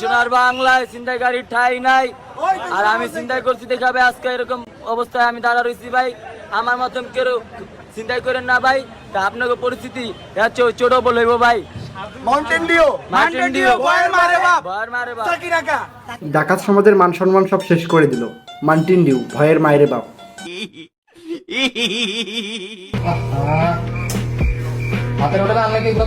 সোনার বাংলায় চিন্তায় গাড়ির ঠাই নাই। আর আমি চিন্তাই করছি দেখাবে আজকে এরকম অবস্থায় আমি দাঁড়া রয়েছি ভাই। আমার মতন কেউ চিন্তাই করেন না ভাই। তা আপনাকে পরিস্থিতি ছোট বলব ভাই। ডাকাত সমাজের মান সম্মান সব শেষ করে দিল। মান্টিন ডিউ ভয়ের মায়েরে বাপ। হাতের আনলে কি এগুলো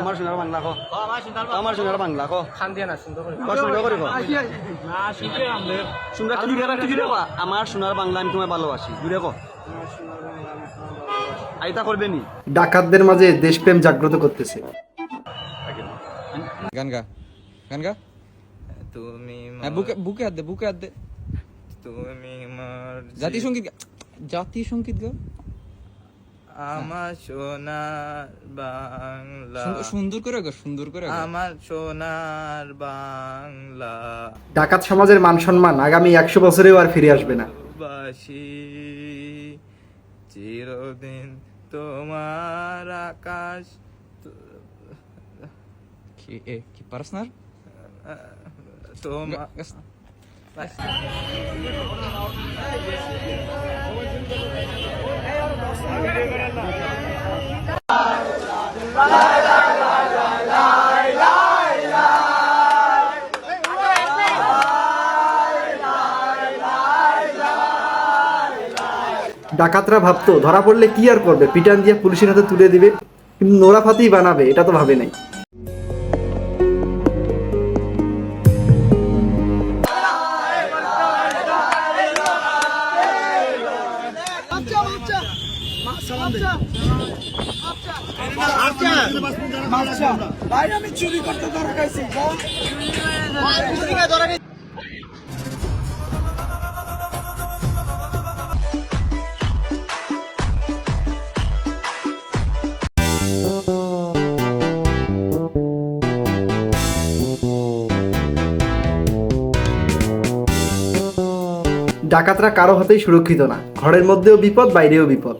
আমার সোনার বাংলা কো। আমার সোনার বাংলা। কো। খান দিয়ে না সুন্দর করে সুন্দর করে কো সুন্দর তুই রে তুই রে আমার সোনার বাংলা আমি তোমায় ভালোবাসি জুড়ে কো। আইতা করবে নি? ডাকাতদের মাঝে দেশপ্রেম জাগ্রত করতেছে। গান গা গান গা। তুমি হ্যাঁ বুকে বুকে হাত দে বুকে হাত দে। তুমি জাতীয় সংগীত গা। জাতীয় সংগীত গা? আমার সোনার বাংলা। সুন্দর- করে গা সুন্দর করে আমার সোনার বাংলা। ডাকাত সমাজের মান সম্মান আগামী একশো বছরেও আর ফিরে আসবে না। বাসি চিরদিন তোমার আকাশ কি এ কি পারস না তোমার ডাকাতরা ভাবতো, ধরা পড়লে কি আর করবে? পিটান দিয়ে পুলিশের হাতে তুলে দিবে। কিন্তু নোরা ফাতেই বানাবে, এটা তো ভাবে নাই। ডাকাতরা কারও হাতেই সুরক্ষিত না। ঘরের মধ্যেও বিপদ বাইরেও বিপদ।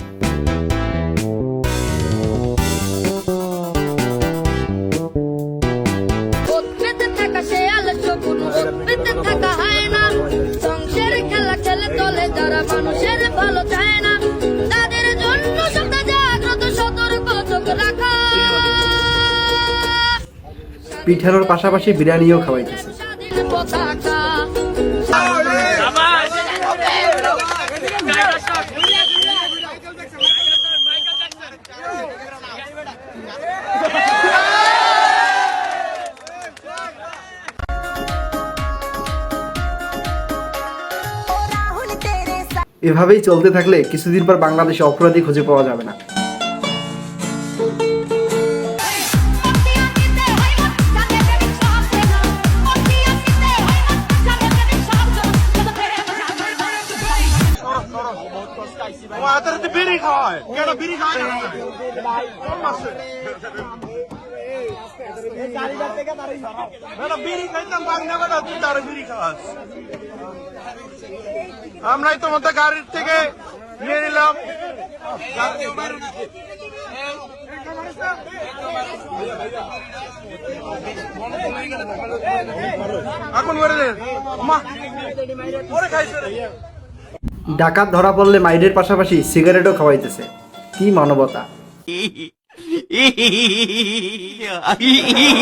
পিঠানোর পাশাপাশি বিরিয়ানিও খাওয়াইতেছে। এভাবেই চলতে থাকলে কিছুদিন পর বাংলাদেশে অপরাধী খুঁজে পাওয়া যাবে না। খাওয়ায় আমরাই তো মধ্যে গাড়ির থেকে নিয়ে নিলাম। এখন করে দে। মা ওরে খাইছে ডাকাত ধরা পড়লে মাইরের পাশাপাশি সিগারেটও খাওয়াইতেছে। কি মানবতা?